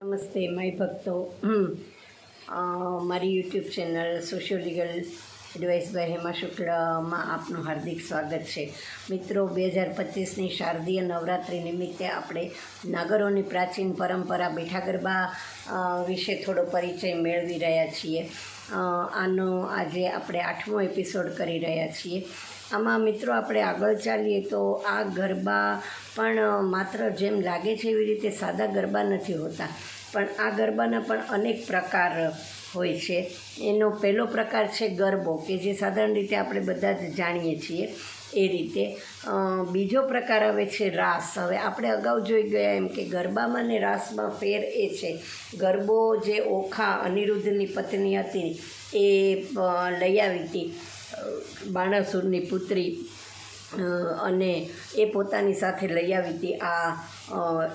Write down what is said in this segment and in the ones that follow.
નમસ્તે માય ભક્તો. મારી YouTube channel socio legal advice by Hema શુક્લમાં આપનું હાર્દિક સ્વાગત છે મિત્રો બે હજાર પચીસની શારદીય નવરાત્રિ નિમિત્તે આપણે નાગરોની પ્રાચીન પરંપરા બેઠા ગરબા વિશે થોડો પરિચય મેળવી રહ્યા છીએ આનો આજે આપણે આઠમો એપિસોડ કરી રહ્યા છીએ. આમાં મિત્રો આપણે આગળ ચાલીએ તો આ ગરબા પણ માત્ર જેમ લાગે છે એવી રીતે સાદા ગરબા નથી હોતા. પણ આ ગરબાના પણ અનેક પ્રકાર હોય છે. એનો પહેલો પ્રકાર છે ગરબો, કે જે સાધારણ રીતે આપણે બધા જ જાણીએ છીએ. એ રીતે. બીજો પ્રકાર આવે છે રાસ. હવે આપણે અગાઉ જોઈ ગયા એમ કે ગરબામાં ને રાસમાં ફેર એ છે. ગરબો જે ઓખા અનિરુદ્ધની પત્ની હતી એ લઈ આવી હતી. બાણાસુરની પુત્રી. અને એ પોતાની સાથે લઈ આવી હતી આ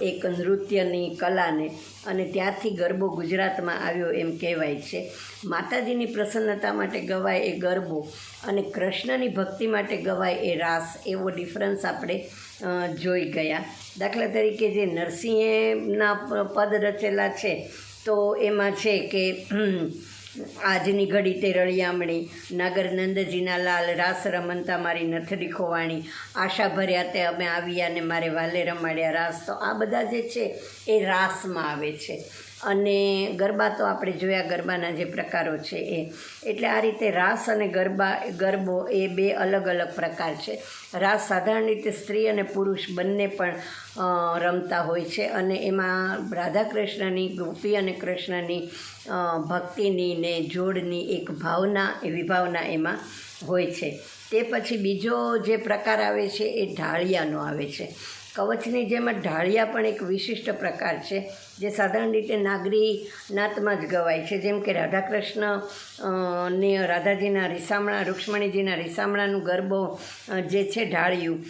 એક નૃત્યની કલાને. અને ત્યારથી ગરબો ગુજરાતમાં આવ્યો એમ કહેવાય છે. માતાજીની પ્રસન્નતા માટે ગવાય એ ગરબો અને કૃષ્ણની ભક્તિ માટે ગવાય એ રાસ, એવો ડિફરન્સ આપણે જોઈ ગયા. દાખલા તરીકે જે નરસિંહના પદ રચેલા છે, તો એમાં છે કે આજની ઘડી તે રળિયામણી નાગર નંદજીના લાલ રાસ રમનતા મારી નથડી ખોવાણી, આશા ભર્યા તે અમે આવ્યા ને મારે વાલે રમાડ્યા રાસ. તો આ બધા જે છે એ રાસમાં આવે છે. અને ગરબા તો આપણે જોયા, ગરબાના જે પ્રકારો છે એ. એટલે આ રીતે રાસ અને ગરબા, ગરબો એ બે અલગ અલગ પ્રકાર છે. રાસ સાધારણ રીતે સ્ત્રી અને પુરુષ બંને પણ રમતા હોય છે અને એમાં રાધા કૃષ્ણની ગોપી અને કૃષ્ણની ભક્તિની ને જોડની એક ભાવના એવી ભાવના એમાં હોય છે. તે પછી બીજો જે પ્રકાર આવે છે એ ઢાળિયાનો આવે છે. કવચની જેમ ઢાળિયા પણ એક વિશિષ્ટ પ્રકાર છે, જે સાધારણ રીતે નાગરી નાતમાં જ ગવાય છે. જેમ કે રાધાકૃષ્ણ ને રાધાજીના રીસામણા, રૂક્ષ્મણીજીના રીસામણાનું ગરબો જે છે ઢાળિયું.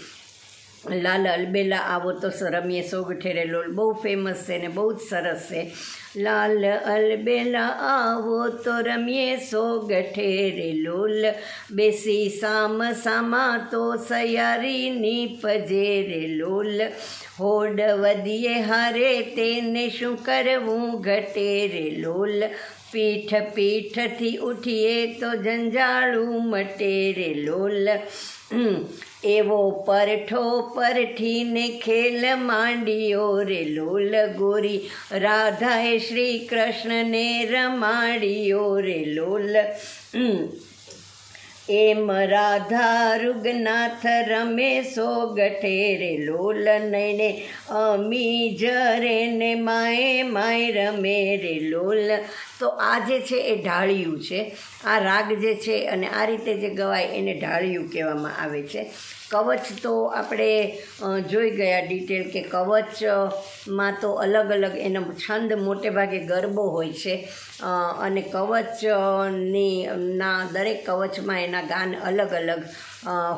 લાલ અલબેલા આવો તો સરમીએ રમીએ સોગઠેરે લોલ બહુ ફેમસ છે ને બહુ જ સરસ છે. લાલ અલબેલા આવો તો રમીએ સોગઠેરે લોલ બેસી સામ સામા તો સયારીની પજેરે લોલ હોડ વધીએ હારે તેને શું કરવું ઘટેરે લોલ પીઠ પીઠથી ઉઠીએ તો જંજાળું મટેરે લોલ. એવો પરઠો પરઠીને ખેલ માંડ્યો રે લોલ ગોરી રાધાએ શ્રી કૃષ્ણને રમાડ્યો રે લોલ. એમ રાધા રુગનાથ રમે સો ગઠેરે, લોલ નૈને અમી જરે ને માએ માય રમે રે લોલ. તો આ જે છે એ ઢાળિયું છે, આ રાગ જે છે અને આ રીતે જે ગવાય એને ઢાળિયું કહેવામાં આવે છે. કવચ તો આપણે જોઈ ગયા ડિટેલ કે કવચમાં તો અલગ અલગ એનો છંદ મોટે ભાગે ગરબો હોય છે. અને કવચની ના, દરેક કવચમાં એના ગાન અલગ અલગ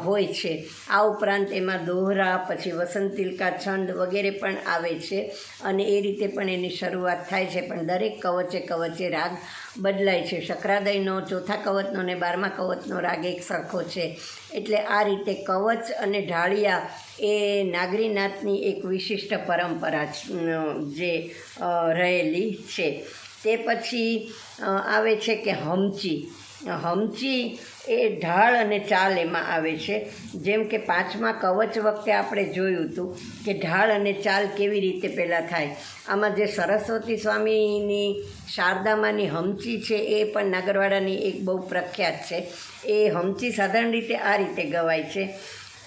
હોય છે. આ ઉપરાંત એમાં દોહરા, પછી વસંતિલકા છંદ વગેરે પણ આવે છે અને એ રીતે પણ એની શરૂઆત થાય છે. પણ દરેક કવચે કવચે રાગ બદલાય છે. શકરાદયનો ચોથા કવચનો અને બારમા કવચનો રાગ એક સરખો છે. એટલે આ રીતે કવચ અને ઢાળિયા એ નાગરીનાથની એક વિશિષ્ટ પરંપરા જે રહેલી છે. તે પછી આવે છે કે હમચી. હમચી એ ઢાળ અને ચાલ એમાં આવે છે. જેમ કે પાંચમા કવચ વખતે આપણે જોયું હતું કે ઢાળ અને ચાલ કેવી રીતે પહેલાં થાય. આમાં જે સરસ્વતી સ્વામીની શારદામાની હમચી છે એ પણ નાગરવાડાની એક બહુ પ્રખ્યાત છે. એ હમચી સાધારણ રીતે આ રીતે ગવાય છે.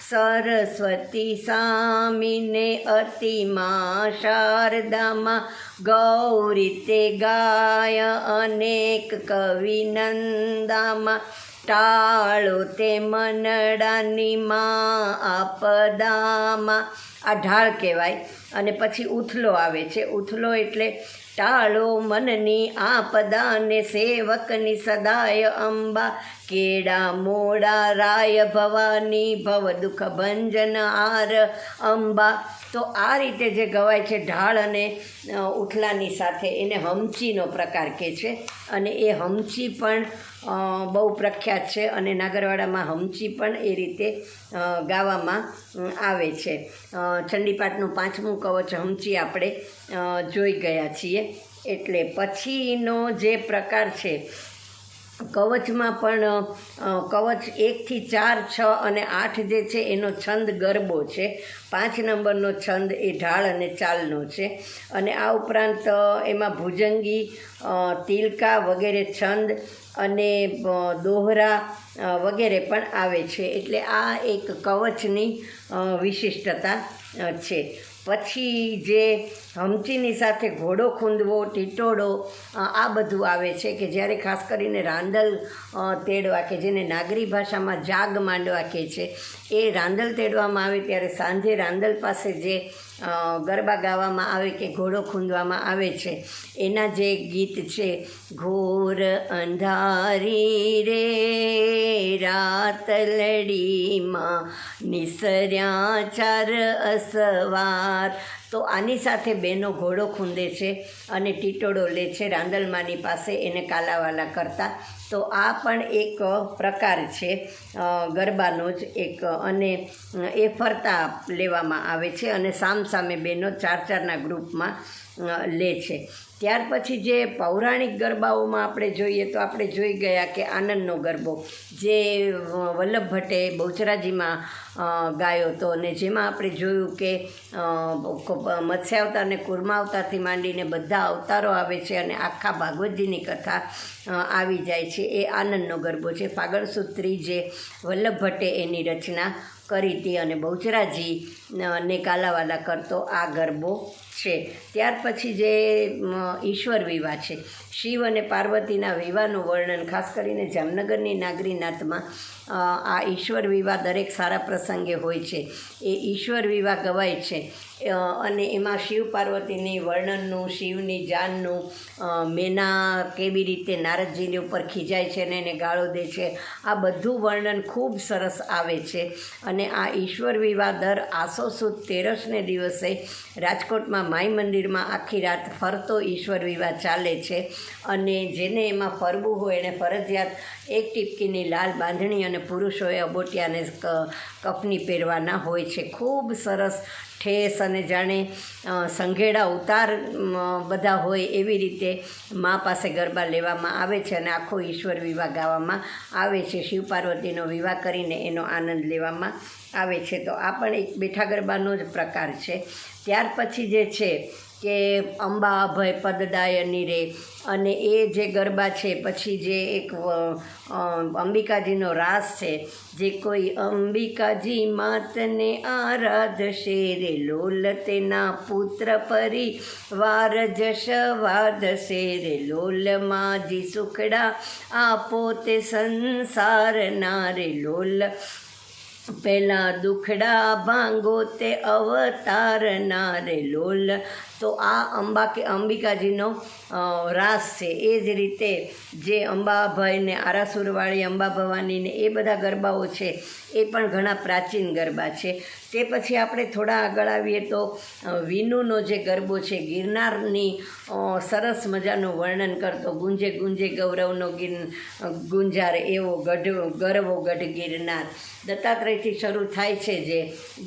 સરસ્વતી સામીને અતિમાં શારદામાં ગૌરીતે ગાય અનેક કવિ નંદામાં ટાળો તે મનડાની માં આપદામાં આ ઢાળ કહેવાય અને પછી ઉથલો આવે છે. ઉથલો એટલે ટાળો મનની આપદાને સેવકની સદાય અંબા. કેડા મોડા, રાય, ભવાની, ભવ, દુઃખ, ભંજન, આર, અંબા. તો આ રીતે જે ગવાય છે ઢાળ અને ઉઠલાની સાથે એને હમચીનો પ્રકાર કહે છે. અને એ હમચી પણ બહુ પ્રખ્યાત છે અને નાગરવાડામાં હમચી પણ એ રીતે ગાવામાં આવે છે. ચંડીપાટનું પાંચમું કવચ હમચી આપણે જોઈ ગયા છીએ. એટલે પછીનો જે પ્રકાર છે કવચમાં પણ કવચ એકથી ચાર, છ અને આઠ જે છે, એનો છંદ ગરબો છે. પાંચ નંબરનો છંદ એ ઢાળ અને ચાલનો છે. અને આ ઉપરાંત એમાં ભુજંગી તિલકા વગેરે છંદ અને દોહરા વગેરે પણ આવે છે. એટલે આ એક કવચની વિશિષ્ટતા છે. પછી જે હમચીની સાથે ઘોડો ખૂંદવો, ટીટોળો આ બધું આવે છે કે જ્યારે ખાસ કરીને રાંદલ તેડવા કે જેને નાગરી ભાષામાં જાગ માંડવા કહે છે, એ રાંદલ તેડવામાં આવે ત્યારે સાંજે રાંદલ પાસે જે ગરબા ગાવામાં આવે કે ઘોડો ખૂંદવામાં આવે છે, એના જે ગીત છે, ઘોર અંધારી રે રાતલડીમાં નિસર્યા ચાર અસવાર તો આની સાથે બેનો ઘોડો ખૂંદે છે અને ટીટોળો લે છે. રાંદલમાની પાસે એને કાલાવાલા કરતા. તો આ પણ એક પ્રકાર છે ગરબાનો જ એક, અને એ ફરતા લેવામાં આવે છે અને સામસામે બેનો ચાર ચારના ગ્રુપમાં લે છે. ત્યાર પછી જે પૌરાણિક ગરબાઓમાં આપણે જોઈએ તો આપણે જોઈ ગયા કે આનંદનો ગરબો, જે વલ્લભ ભટ્ટે બહુચરાજીમાં ગાયો હતો અને જેમાં આપણે જોયું કે મત્સ્યાવતાર અને કુર્માવતારથી માંડીને બધા અવતારો આવે છે અને આખા ભાગવતજીની કથા આવી જાય છે. એ આનંદનો ગરબો છે. ફાગણ સૂત્રી જે વલ્લભ ભટ્ટે એની રચના કરી હતી અને બહુચરાજી ને કાલાવાલા કરતો આ ગરબો છે. ત્યાર પછી જે ઈશ્વર વિવાહ છે. શિવ અને પાર્વતીના વિવાહનું વર્ણન ખાસ કરીને જામનગરની નાગરીનાથમાં આ ઈશ્વર વિવાહ દરેક સારા પ્રસંગે હોય છે. એ ઈશ્વર વિવાહ ગવાય છે. અને એમાં શિવ પાર્વતીની વર્ણનનું, શિવની જાનનું મેના કેવી રીતે નારદજીની ઉપર ખીજાય છે ને એને ગાળો દે છે, આ બધું વર્ણન ખૂબ સરસ આવે છે. અને આ ઈશ્વર વિવાહ દર આસો સુદ તેરસને દિવસે રાજકોટમાં માઈ મંદિરમાં આખી રાત ફરતો ઈશ્વર વિવાહ ચાલે છે અને જેને એમાં ફરવું હોય એને ફરજિયાત એક ટીપકીની લાલ બાંધણી અને પુરુષોએ અબોટિયાને ક- કફની પહેરવાના હોય છે. ખૂબ સરસ ઠેસ અને જાણે સંઘેડા ઉતાર બધા હોય એવી રીતે મા પાસે ગરબા લેવામાં આવે છે અને આખો ઈશ્વર વિવાહ ગાવામાં આવે છે. શિવ પાર્વતીનો વિવાહ કરીને એનો આનંદ લેવામાં આવે છે. તો આ પણ એક બેઠા ગરબાનો જ પ્રકાર છે. ત્યાર પછી જે છે કે અંબા અભય પદદાયની રે અને એ જે ગરબા છે, પછી જે એક અંબિકાજીનો રાસ છે, જે કોઈ અંબિકાજી માતને આરાધશે રે લોલ તેના પુત્ર પરિવાર જશ વાદશે રે લોલ માજી સુખડા આપો તે સંસારના રે, લોલ પહેલાં દુખડા ભાંગો તે અવતારના રે લોલ. તો આ અંબા કે અંબિકાજીનો રાસ છે. એ જ રીતે જે અંબાભાઈને, આરાસુરવાળી અંબા ભવાનીને એ બધા ગરબાઓ છે, એ પણ ઘણા પ્રાચીન ગરબા છે. તે પછી આપણે થોડા આગળ આવીએ તો વિનુનો જે ગરબો છે, ગિરનારની સરસ મજાનું વર્ણન કરતો, ગુંજે ગુંજે ગૌરવનો ગિર ગુંજાર એવો ગઢ, ગરવો ગઢ ગિરનાર. દત્તાત્રેયથી શરૂ થાય છે જે,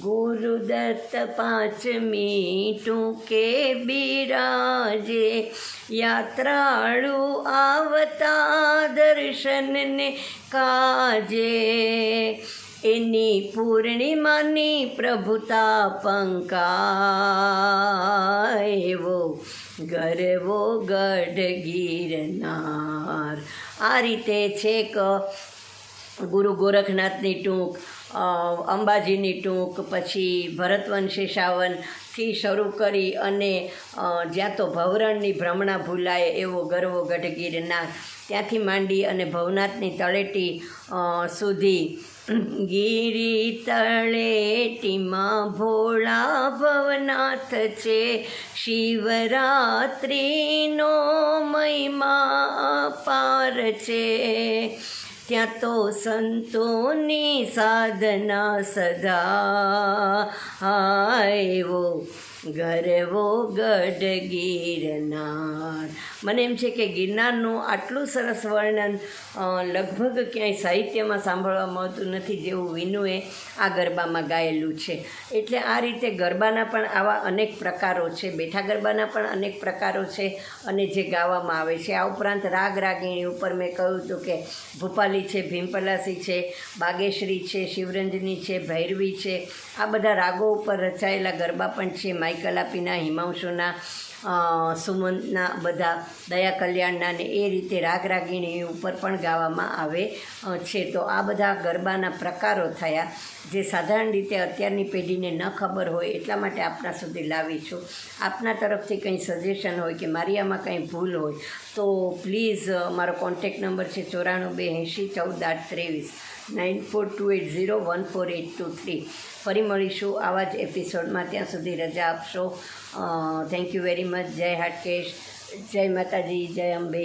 ગુરુદત્ત પાંચ મીટું ટૂંકે બિરાજે યાત્રાળુ આવતા દર્શનને કાજે. એની પૂર્ણિમાની પ્રભુતા પંકાએવો ગરવો ગઢ ગીરનાર. આ રીતે છેક ગુરુ ગોરખનાથની ટૂંક અંબાજીની ટૂંક, પછી ભરતવંશી શાવનથી શરૂ કરી અને જ્યાં તો ભવરણની ભ્રમણા ભૂલાય એવો ગરવો ગઢ ગિરનાર ત્યાંથી માંડી અને ભવનાથની તળેટી સુધી. ગીરી તળેટીમાં ભોળા ભવનાથ છે, શિવરાત્રિનો મહિમા પાર છે. ત્યાં તો સંતોની સાધના સદા આવ્યો ગરવો ગઢ ગિરનાર. મને એમ છે કે ગિરનારનું આટલું સરસ વર્ણન લગભગ ક્યાંય સાહિત્યમાં સાંભળવા મળતું નથી જેવું વિનુએ આ ગરબામાં ગાયેલું છે. એટલે આ રીતે ગરબાના પણ આવા અનેક પ્રકારો છે, બેઠા ગરબાના પણ અનેક પ્રકારો છે અને જે ગાવામાં આવે છે. આ ઉપરાંત રાગ રાગીણી ઉપર મેં કહ્યું હતું કે ભૂપાલી છે, ભીમપલાસી છે, બાગેશ્રી છે, શિવરંજની છે, ભૈરવી છે. આ બધા રાગો ઉપર રચાયેલા ગરબા પણ છે. માઇકલ આપીના, હિમાંશુના સુમનના બધા દયા કલ્યાણના ને એ રીતે રાગ રાગીણી ઉપર પણ ગાવામાં આવે છે. તો આ બધા ગરબાના પ્રકારો થયા જે સાધારણ રીતે અત્યારની પેઢીને ન ખબર હોય એટલા માટે આપના સુધી લાવી છું. આપના તરફથી કંઈ સજેશન હોય કે મારી આમાં કંઈ ભૂલ હોય તો પ્લીઝ મારો કોન્ટેક નંબર છે ચોરાણું બે એંશી ચૌદ આઠ ત્રેવીસ. Nine four two eight zero one four eight two three ફરી મળીશું આવા જ એપિસોડમાં ત્યાં સુધી રજા આપશો થેન્ક યુ વેરી મચ જય હાટકેશ જય માતાજી જય અંબે